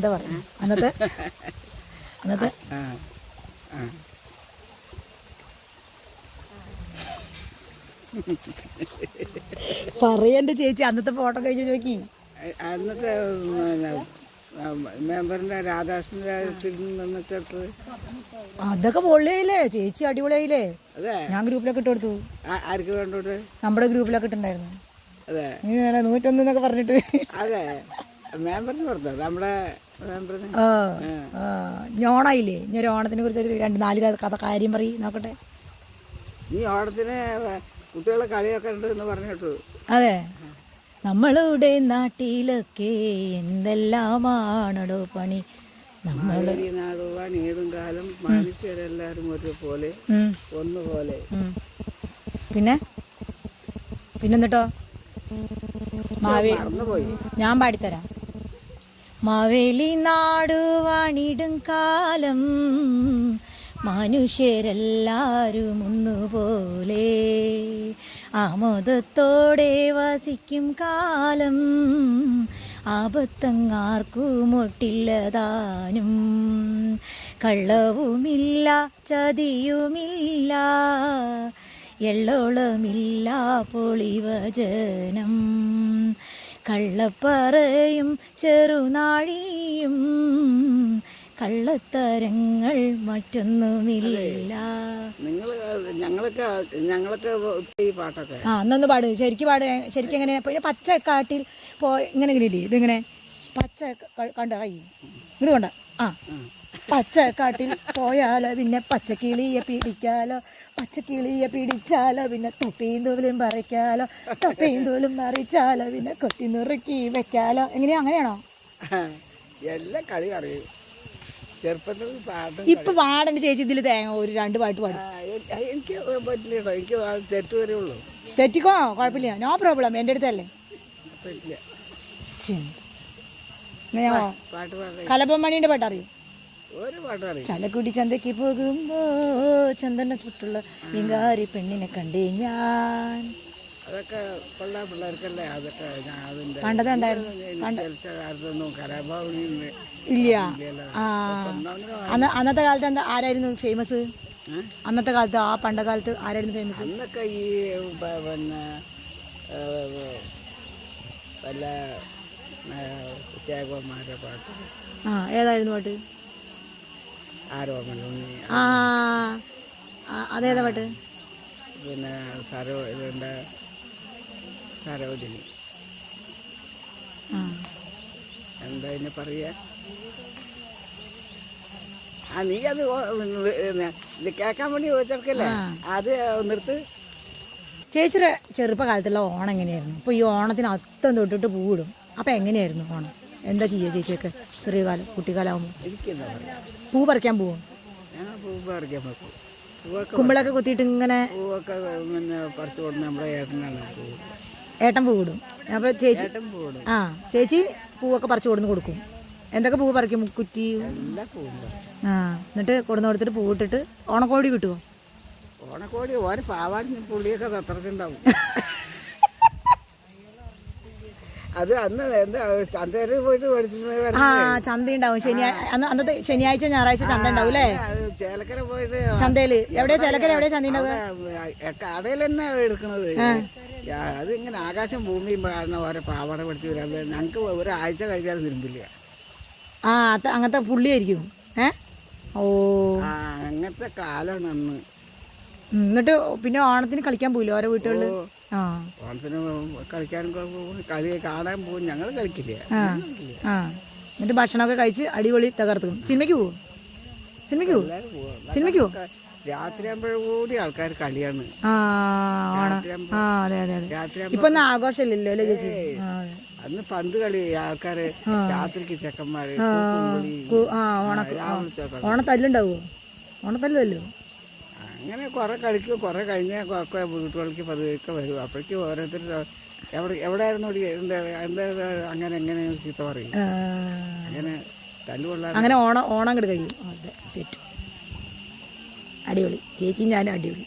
എന്താ പറയുക അന്നത്തെ അന്നത്തെ പറയണ്ട ചേച്ചി അന്നത്തെ ഫോട്ടോ കഴിച്ച് നോക്കി. അന്നത്തെ മെമ്പറിന്റെ രാധാകൃഷ്ണന്റെ നിന്നിട്ട് അതൊക്കെ പൊള്ളിയായില്ലേ? ചേച്ചി അടിപൊളിയായില്ലേ? ഞാൻ ഗ്രൂപ്പിലൊക്കെ ഇട്ട് കൊടുത്തു. ആർക്ക് വേണ്ടോട്ട് നമ്മുടെ ഗ്രൂപ്പിലൊക്കെ ഇട്ടുണ്ടായിരുന്നു ഇങ്ങനെ നൂറ്റൊന്ന് എന്നൊക്കെ പറഞ്ഞിട്ട്. അതെ. മെമ്പറിന് പറഞ്ഞത് നമ്മുടെ ഞോണായില്ലേ ഇനി ഒരു ഓണത്തിനെ കുറിച്ച് ഒരു രണ്ട് നാല് കഥ- കാര്യം പറയും നോക്കട്ടെ. നീ ഓണത്തിന് കുട്ടികളെ കളിയൊക്കെ ഉണ്ട് എന്ന് പറഞ്ഞിട്ടു അതെ. നമ്മളുടെ നാട്ടിലൊക്കെ എന്തെല്ലാമാണോ പണി? നമ്മൾ ഈ നാടുവാൻ ഏതും കാലം മനുഷ്യരെല്ലാരും ഒരുപോലെ ഒന്നുപോലെ. പിന്നെ? പിന്നെന്നിട്ടോ മാവേ ഞാൻ പാടിത്തരാം. മാവേലി നാടുവാണിടും കാലം. മനുഷ്യരെല്ലാരും ഒന്നുപോലെ. ആമോദത്തോടെ വസിക്കും കാലം. ആപത്തങ്ങാർക്കുമൊട്ടില്ലതാനും കള്ളവുമില്ല ചതിയുമില്ല. എള്ളോളമില്ല പൊളിവചനം. കള്ളപ്പറയും ചെറുനാഴിയും കള്ളത്തരങ്ങൾ മറ്റൊന്നുമില്ല. നിങ്ങൾ ഞങ്ങളൊക്കെ ഞങ്ങളൊക്കെ ഈ പാട്ടൊക്കെ. ആ എന്നൊന്ന് പാട് ശരിക്കും പാട് ശരിക്കും എങ്ങനെ പിന്നെ പച്ചക്കാട്ടിൽ പോ ഇങ്ങനെ ഇങ്ങനെ ഇല്ലേ ഇതിങ്ങനെ പച്ച കണ്ട കൈ ഇങ്ങോട്ട് കൊണ്ട. ആ. പച്ചക്കാട്ടിൽ പോയാലോ പിന്നെ പച്ചക്കിളിയെ പിടിക്കാലോ പച്ചക്കിളിയെ പിടിച്ചാലോ പിന്നെ തൊപ്പിയും തോലും പറിക്കാലോ തൊപ്പിയും തോലും പറിച്ചാലോ പിന്നെ കൊത്തി നുറുക്കി വെക്കാലോ. എങ്ങനെയാ അങ്ങനെയാണോ? എല്ലാ കളി അറിയും ചെറുപ്പത്തിൽ പാട്ടും ഇപ്പൊ പാടണ്ട ചേച്ചി ഇതിൽ തേങ്ങ ഒരു രണ്ട് പാട്ട് പാടും. എനിക്ക് പറ്റില്ല കേട്ടോ. എനിക്ക് ആ തെറ്റ് വരെ ഉള്ളൂ. തെറ്റിക്കോ? കുഴപ്പമില്ല. No problem. എന്റെ അടുത്തല്ലേ? പറ്റില്ല ഞാൻ പാട്ട് അറിയും ചലക്കുടി ചന്തയ്ക്ക് പോകുമ്പോ ചന്ദന തൊട്ടുള്ള ഇങ്ങാരി പെണ്ണിനെ കണ്ടേ ഞാൻ. പണ്ടത്തെ എന്തായിരുന്നു? ഇല്ല. അന്നത്തെ കാലത്ത് എന്താ ആരായിരുന്നു ഫേമസ് അന്നത്തെ കാലത്ത് ആ പണ്ട കാലത്ത് ആരായിരുന്നു ഫേമസ് അന്നൊക്കെ ഈ പിന്നെ വല്ല ചേകന്മാരുടെ പാട്ട്. ആ ഏതായിരുന്നു പാട്ട്? ആരോമലുണ്ണി ആ അതേതാ പാട്ട്? പിന്നെ സരോ ഇതിന്റെ സരോജിനി. എന്താ ഇനി പറയ? ആ നീ അത് ഇത് കേൾക്കാൻ വേണ്ടി ചോദിച്ചേർക്കല്ലേ അത് നിർത്ത്. ചേച്ചിയുടെ ചെറുപ്പകാലത്തുള്ള ഓണം എങ്ങനെയായിരുന്നു? അപ്പോൾ ഈ ഓണത്തിന് അത്തം തൊട്ടിട്ട് പൂവിടും. അപ്പോൾ എങ്ങനെയായിരുന്നു ഓണം? എന്താ ചെയ്യുക ചേച്ചിയൊക്കെ? ചെറിയ കാലം കുട്ടിക്കാലാവുമ്പോൾ പൂ പറിക്കാൻ പോവും. കുമ്പളൊക്കെ കുത്തിയിട്ട് ഇങ്ങനെ പൂവൊക്കെ പൂ ഇടും. അപ്പൊ ഏട്ടൻ അപ്പോൾ ചേച്ചി ഏട്ടൻ ആ ചേച്ചി പൂവൊക്കെ പറിച്ചു കൊടുന്ന് കൊടുക്കും. എന്തൊക്കെ പൂവ് പറിക്കും? കുറ്റി? ആ എന്നിട്ട് കൊടുന്ന് കൊടുത്തിട്ട് പൂ ഇട്ടിട്ട് ഓണക്കോടി കിട്ടുമോ ഓണക്കോടി ഓരോ പാവാടി പുള്ളിയൊക്കെ അത്രക്കുണ്ടാവും അത് അന്ന് ചന്തയിൽ പോയിട്ട് മേടിച്ചിട്ട് ആ ചന്ത ഉണ്ടാവും ശനിയാഴ്ച അന്ന് അന്നത്തെ ശനിയാഴ്ച ഞായറാഴ്ച ചന്ത ഉണ്ടാവും അല്ലേ അത് ചേലക്കര പോയിട്ട് ചന്തയിൽ. എവിടെ ചേലക്കര? എവിടെ ചന്ത ഉണ്ടാവുക കടയിൽ തന്നെ എടുക്കണത്. യാ, അത് ഇങ്ങനെ ആകാശം ഭൂമിയും പാടുന്ന ഓരോ പാവാട പഠിച്ചു വരാൻ ഞങ്ങൾക്ക് ഒരാഴ്ച കഴിച്ചാൽ തിരുമ്പില്ല. ആ അങ്ങനത്തെ പുള്ളിയായിരിക്കും ഏ? ഓ. അങ്ങനത്തെ കാലമാണ് അന്ന്. എന്നിട്ട് പിന്നെ ഓണത്തിന് കളിക്കാൻ പോയില്ല ഓരോ വീട്ടുകളിൽ ആ. ഓണത്തിന് കളിക്കാൻ കളി കാണാൻ പോകും ഞങ്ങൾ കളിക്കില്ല. എന്നിട്ട് ഭക്ഷണമൊക്കെ കഴിച്ച് അടിപൊളി തകർത്തും. സിനിമയ്ക്ക് പോവും? സിനിമയ്ക്ക് പോവും? സിനിമയ്ക്ക് പോവും? രാത്രി ആകുമ്പോഴും കൂടി ആൾക്കാർ കളിയാണ്. ഇപ്പൊ ഒന്നും ആഘോഷമില്ലല്ലോ അല്ലേ ചേച്ചി. അന്ന് പന്ത് കളി ആൾക്കാര് രാത്രിക്ക് ചെക്കന്മാര് ഓണത്തല്ലുണ്ടാവോ? ഓണത്തല്ലുമല്ലോ. അങ്ങനെ കുറെ കളിക്കും കുറെ കഴിഞ്ഞ ഒക്കെ വീട്ടുകളിലേക്ക് പതുക്കെ വരും. അപ്പോഴേക്കും ഓരോരുത്തർ എവിടെ എവിടെയായിരുന്നു? എന്താ എന്താ അങ്ങനെ എങ്ങനെ ചീത്ത പറയും. അങ്ങനെ തല്ലുകൊള്ളാൻ അങ്ങനെ ഓണം ഓണം കഴിയും അതെ സെറ്റ്. അടിപൊളി. ചേച്ചിയും ഞാനും അടിപൊളി.